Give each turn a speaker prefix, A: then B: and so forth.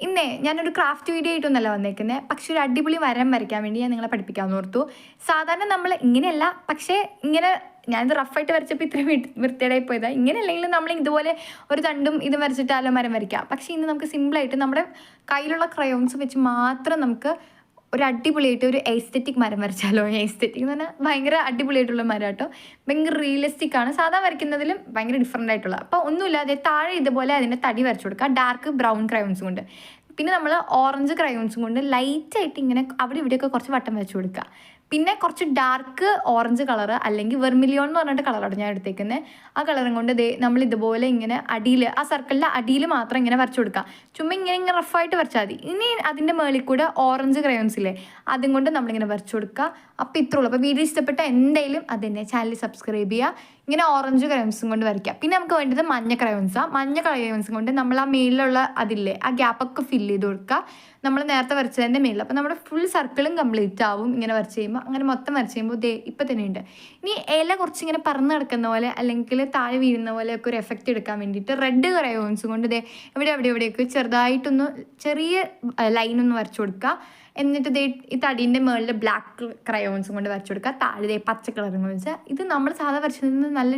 A: ഇന്നേ ഞാനൊരു craft video ആയിട്ടൊന്നല്ല വന്നേക്കുന്നത് പക്ഷെ ഒരു അടിപൊളി വരം വരയ്ക്കാൻ വേണ്ടി ഞാൻ നിങ്ങളെ പഠിപ്പിക്കാമെന്ന് ഓർത്തു. സാധാരണ നമ്മൾ ഇങ്ങനെയല്ല പക്ഷേ ഇങ്ങനെ ഞാനിത് റഫായിട്ട് വരച്ചപ്പോൾ ഇത്രയും വൃത്തിയായി പോയതാണ് ഇങ്ങനെ അല്ലെങ്കിലും നമ്മൾ ഇതുപോലെ ഒരു തണ്ടും ഇത് വരച്ചിട്ടാലോ മരം വരയ്ക്കാം. പക്ഷേ ഇന്ന് നമുക്ക് സിമ്പിളായിട്ട് നമ്മുടെ കയ്യിലുള്ള ക്രയോൺസ് വെച്ച് മാത്രം നമുക്ക് ഒരു അടിപൊളിയായിട്ട് ഒരു എസ്തെറ്റിക് മരം വരച്ചാലോ? എസ്തെറ്റിക് എന്ന് പറഞ്ഞാൽ ഭയങ്കര അടിപൊളിയായിട്ടുള്ള മരം കേട്ടോ. ഭയങ്കര റിയലിസ്റ്റിക് ആണ്. സാധാ വരയ്ക്കുന്നതിലും ഭയങ്കര ഡിഫറെന്റ് ആയിട്ടുള്ള. അപ്പോൾ ഒന്നുമില്ലാതെ താഴെ ഇതുപോലെ അതിന്റെ തടി വരച്ചു കൊടുക്കുക. ഡാർക്ക് ബ്രൗൺ ക്രയോൺസ് കൊണ്ട്. പിന്നെ നമ്മൾ ഓറഞ്ച് ക്രയോൺസും കൊണ്ട് ലൈറ്റായിട്ട് ഇങ്ങനെ അവിടെ ഇവിടെയൊക്കെ കുറച്ച് വട്ടം വെച്ച് കൊടുക്കുക. പിന്നെ കുറച്ച് ഡാർക്ക് ഓറഞ്ച് കളർ അല്ലെങ്കിൽ വെർമിലിയോൺ എന്ന് പറഞ്ഞിട്ട് കളറാണ് ഞാൻ എടുത്തേക്കുന്നത് ആ കളറും കൊണ്ട് ദേ നമ്മൾ ഇതുപോലെ ഇങ്ങനെ അടിയിൽ ആ സർക്കിളിന്റെ അടിയിൽ മാത്രം ഇങ്ങനെ വരച്ചു കൊടുക്കുക. ചുമ്മാ ഇങ്ങനെ ഇങ്ങനെ റഫായിട്ട് വരച്ചാൽ മതി. ഇനി അതിന്റെ മേളിൽ കൂടെ ഓറഞ്ച് ക്രയോൺസ് ഇല്ലേ അതും കൊണ്ട് നമ്മളിങ്ങനെ വരച്ചു കൊടുക്കുക. അപ്പോൾ ഇത്രേ ഉള്ളൂ അപ്പോൾ വീഡിയോ ഇഷ്ടപ്പെട്ട എന്തായാലും അതെന്നെ ചാനൽ സബ്സ്ക്രൈബ് ചെയ്യുക ഇങ്ങനെ ഓറഞ്ച് ക്രയോൺസും കൊണ്ട് വരയ്ക്കുക പിന്നെ നമുക്ക് വേണ്ടത് മഞ്ഞ ക്രയോൺസാണ് മഞ്ഞ ക്രയോൺസും കൊണ്ട് നമ്മൾ ആ മേളിലുള്ള അതില്ലേ ആ ഗ്യാപ്പൊക്കെ ഫില്ല് ചെയ്ത് കൊടുക്കുക നമ്മൾ നേരത്തെ വരച്ചതിന്റെ മേളിൽ അപ്പോൾ നമ്മുടെ ഫുൾ സർക്കിളും കംപ്ലീറ്റ് ആവും ഇങ്ങനെ വരച്ച് ചെയ്യുമ്പോൾ അങ്ങനെ മൊത്തം വരച്ച് ചെയ്യുമ്പോൾ ദേ ഇപ്പം തന്നെ ഉണ്ട്. ഇനി ഇല കുറച്ച് ഇങ്ങനെ പറന്ന് കിടക്കുന്ന പോലെ അല്ലെങ്കിൽ താഴെ വീഴുന്ന പോലെയൊക്കെ ഒരു എഫക്റ്റ് എടുക്കാൻ വേണ്ടിയിട്ട് റെഡ് ക്രയോൺസ് കൊണ്ട് ദേ എവിടെ എവിടെ എവിടെയൊക്കെ ചെറുതായിട്ടൊന്ന് ചെറിയ ലൈനൊന്ന് വരച്ചു കൊടുക്കുക എന്നിട്ട് ദേ ഈ തടീന്റെ മുകളിൽ ബ്ലാക്ക് ക്രയോൺസും കൊണ്ട് വരച്ചു കൊടുക്കുക. താഴെ പച്ച കളറും വെച്ചാൽ ഇത് നമ്മൾ സാധാ വരച്ചതിൽ നിന്ന് നല്ല